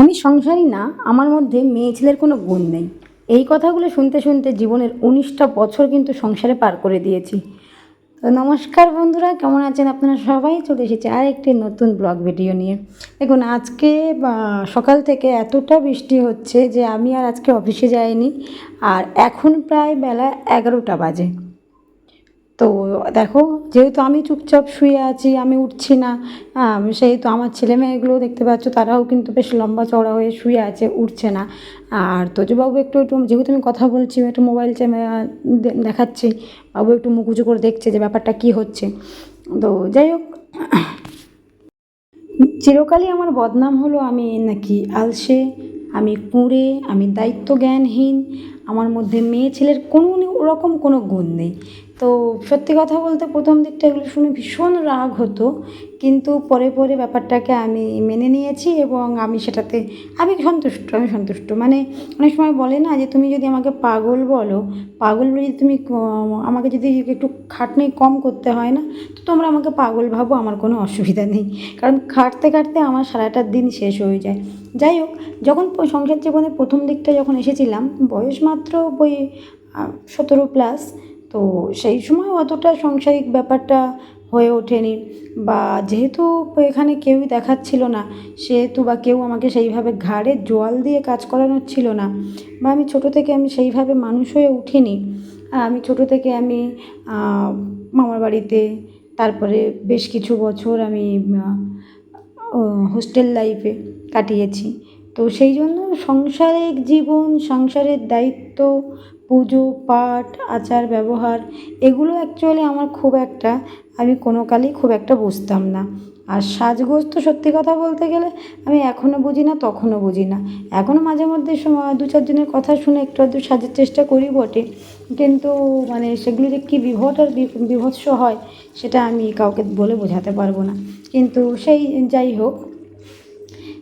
আমি সংসারী না, আমার মধ্যে মেয়ে ছেলের কোনো গুণ নেই। এই কথাগুলো শুনতে শুনতে জীবনের উনিশটা বছর কিন্তু সংসারে পার করে দিয়েছি। তো নমস্কার বন্ধুরা, কেমন আছেন আপনারা সবাই? চলে এসেছে আর একটি নতুন ব্লগ ভিডিও নিয়ে। দেখুন, আজকে সকাল থেকে এতটা বৃষ্টি হচ্ছে যে আমি আর আজকে অফিসে যাইনি। আর এখন প্রায় বেলা এগারোটা বাজে। তো দেখো, যেহেতু আমি চুপচাপ শুয়ে আছি, আমি উঠছি না সেহেতু আমার ছেলে মেয়েগুলো দেখতে পাচ্ছ, তারাও কিন্তু বেশ লম্বা চওড়া হয়ে শুয়ে আছে, উঠছে না। আর তোজবাবু একটু একটু, যেহেতু আমি কথা বলছি একটু মোবাইল দেখাচ্ছি, বাবু একটু মুখ উঁচু করে দেখছে যে ব্যাপারটা কী হচ্ছে। তো যাই হোক, চিরকালই আমার বদনাম হলো আমি নাকি আলসে, আমি কুঁড়ে আমি দায়িত্ব জ্ঞানহীন আমার মধ্যে মেয়ে ছেলের কোনো ওরকম কোনো গুণ নেই। তো সত্যি কথা বলতে প্রথম দিকটা এগুলো শুনে ভীষণ রাগ হতো, কিন্তু পরে পরে ব্যাপারটাকে আমি মেনে নিয়েছি এবং আমি সেটাতে, আমি সন্তুষ্ট আমি সন্তুষ্ট। মানে অনেক সময় বলে না যে তুমি যদি আমাকে পাগল বলো, পাগল বলে যদি তুমি আমাকে যদি একটু খাটনি কম করতে হয় না, তো তোমরা আমাকে পাগল ভাবো, আমার কোনো অসুবিধা নেই। কারণ খাটতে খাটতে আমার সারাটা দিন শেষ হয়ে যায়। যাই হোক, যখন সংসার জীবনে প্রথম দিকটা যখন এসেছিলাম, বয়স মাত্র বই সতেরো প্লাস তো সেই সময় অতটা সাংসারিক ব্যাপারটা হয়ে ওঠেনি বা যেহেতু এখানে কেউই দেখাচ্ছিল না, সেহেতু বা কেউ আমাকে সেইভাবে ঘাড়ে জল দিয়ে কাজ করানোর ছিল না বা আমি ছোটো থেকে আমি সেইভাবে মানুষ হয়ে উঠিনি। আমি ছোটো থেকে আমি মামার বাড়িতে, তারপরে বেশ কিছু বছর আমি হোস্টেল লাইফে কাটিয়েছি। তো সেই জন্য সংসারিক জীবন সংসারের দায়িত্ব, পুজো, পাঠ, আচার, ব্যবহার, এগুলো অ্যাকচুয়ালি আমার খুব একটা, আমি কোনো কালেই খুব একটা বুঝতাম না। আর সাজগোজ তো সত্যি কথা বলতে গেলে আমি এখনও বুঝি না তখনও বুঝি না। এখনও মাঝে মধ্যে দু চারজনের কথা শুনে একটু আধটু সাজার চেষ্টা করি বটে। কিন্তু মানে সেগুলো যে কী বিভট আর বিভৎস হয়, সেটা আমি কাউকে বলে বোঝাতে পারব না। কিন্তু সেই যাই হোক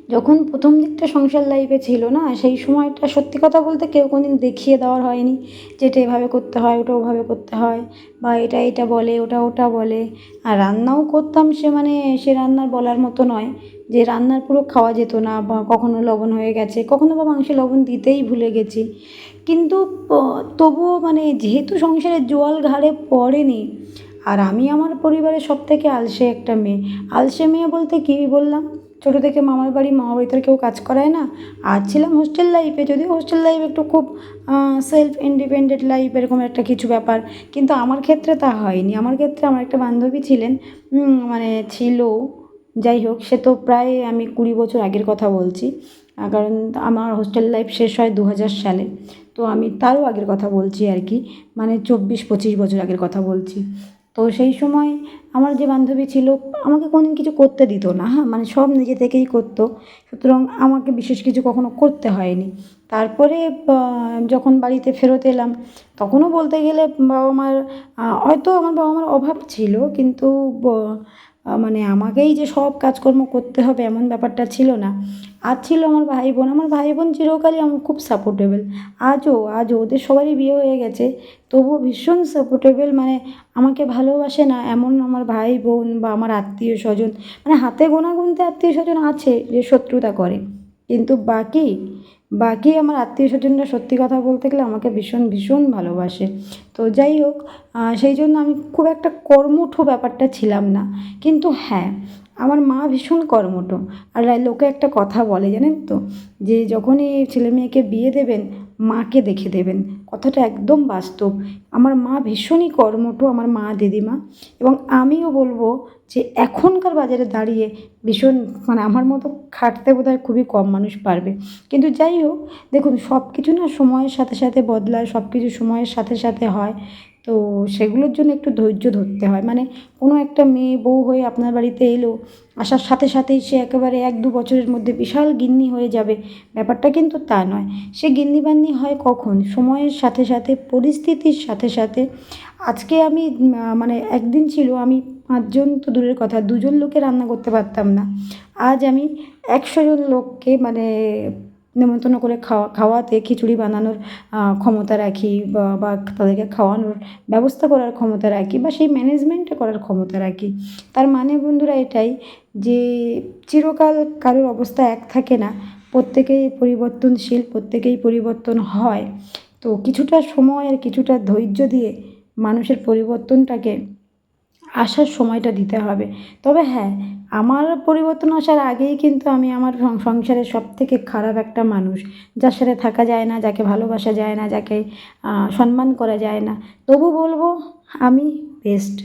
যখন প্রথম দিকটা সংসার লাইফে ছিল না, সেই সময়টা সত্যি কথা বলতে কেউ কোনোদিন দেখিয়ে দেওয়ার হয়নি যে এটা এভাবে করতে হয়, ওটা ওভাবে করতে হয় বা এটা এটা বলে, ওটা ওটা বলে। আর রান্নাও করতাম সে মানে সে রান্নার বলার মতো নয় যে রান্নার পুরো খাওয়া যেত না বা কখনো লবণ হয়ে গেছে, কখনো বা মাংসে লবণ দিতেই ভুলে গেছি। কিন্তু তবুও মানে যেহেতু সংসারের জোয়াল ঘাড়ে পড়েনি, আর আমি আমার পরিবারের সব থেকে আলসে একটা মেয়ে। আলসে মেয়ে বলতে কী বললাম? ছোটো থেকে মামার বাড়ি মামা বাড়িতে কেউ কাজ করায় না। আর ছিলাম হোস্টেল লাইফে যদিও হোস্টেল লাইফ একটু খুব সেলফ ইন্ডিপেন্ডেন্ট লাইফ এরকম একটা কিছু ব্যাপার। কিন্তু আমার ক্ষেত্রে তা হয়নি। আমার ক্ষেত্রে আমার একটা বান্ধবী ছিলেন মানে ছিল, যাই হোক, সে তো প্রায় আমি কুড়ি বছর আগের কথা বলছি। কারণ আমার হোস্টেল লাইফ শেষ হয় দু হাজার সালে। তো আমি তারও আগের কথা বলছি আর কি মানে চব্বিশ পঁচিশ বছর আগের কথা বলছি। তো সেই সময় আমার যে বান্ধবী ছিল, আমাকে কোনোদিন কিছু করতে দিত না হ্যাঁ? মানে সব নিজে থেকেই করতো। সুতরাং আমাকে বিশেষ কিছু কখনো করতে হয়নি। তারপরে যখন বাড়িতে ফেরত এলাম, তখনও বলতে গেলে বাবা মার হয়তো আমার বাবা মার অভাব ছিল, কিন্তু মানে আমাকেই যে সব কাজকর্ম করতে হবে এমন ব্যাপারটা ছিল না। আর ছিল আমার ভাই বোন আমার ভাই বোন চিরকালই আমার খুব সাপোর্টেবল আজও আজও, ওদের সবারই বিয়ে হয়ে গেছে। তবুও ভীষণ সাপোর্টেবল মানে আমাকে ভালোবাসে না এমন আমার ভাই বোন বা আমার আত্মীয় স্বজন। মানে হাতে গোনা গুনতে আত্মীয় স্বজন আছে যে শত্রুতা করে। কিন্তু বাকি বাকি আমার আত্মীয় স্বজনরা সত্যি কথা বলতে গেলে আমাকে ভীষণ ভীষণ ভালোবাসে। তো যাই হোক সেই জন্য আমি খুব একটা কর্মঠ ব্যাপারটা ছিলাম না। কিন্তু হ্যাঁ আমার মা ভীষণ কর্মঠ। আর লোকে একটা কথা বলে জানেন তো? যে যখনই ছেলে মেয়েকে বিয়ে দেবেন মাকে দেখে দেবেন। কথাটা একদম বাস্তব। আমার মা ভীষণই কর্মঠ, আমার মা দিদিমা। এবং আমিও বলব যে এখনকার বাজারে দাঁড়িয়ে ভীষণ মানে আমার মতো খাটতে বোধহয় খুবই কম মানুষ পারবে। কিন্তু যাই হোক, দেখুন সব কিছু না সময়ের সাথে সাথে বদলায় সব কিছু সময়ের সাথে সাথে হয়। তো সেগুলোর জন্য একটু ধৈর্য ধরতে হয়। মানে কোনো একটা মেয়ে বউ হয়ে আপনার বাড়িতে এলো, আসার সাথে সাথেই সে একেবারে এক দু বছরের মধ্যে বিশাল গিন্নি হয়ে যাবে। ব্যাপারটা কিন্তু তা নয়। সে গিন্নি বান্নি হয় কখন? সময়ের সাথে সাথে, পরিস্থিতির সাথে সাথে। আজকে আমি মানে একদিন ছিল, আমি পাঁচজন তো দূরের কথা, দুজন লোকে রান্না করতে পারতাম না। আজ আমি একশো জন লোককে মানে নেমন্তন্ন করে খাওয়া, খাওয়াতে খিচুড়ি বানানোর ক্ষমতা রাখি বা বা তাদেরকে খাওয়ানোর ব্যবস্থা করার ক্ষমতা রাখি বা সেই ম্যানেজমেন্টটা করার ক্ষমতা রাখি। তার মানে বন্ধুরা এটাই যে চিরকাল কারোর অবস্থা এক থাকে না, প্রত্যেকেই পরিবর্তনশীল, প্রত্যেকেই পরিবর্তন হয়। তো কিছুটা সময় আর কিছুটা ধৈর্য দিয়ে মানুষের পরিবর্তনটাকে আসার সময়টা দিতে হবে। তবে হ্যাঁ আমার পরিবর্তন আসার আগেই কিন্তু আমি আমার সংসারের সব থেকে খারাপ একটা মানুষ। যার সাথে থাকা যায় না, যাকে ভালোবাসা যায় না, যাকে সম্মান করা যায় না। তবু বলব, আমি বেস্ট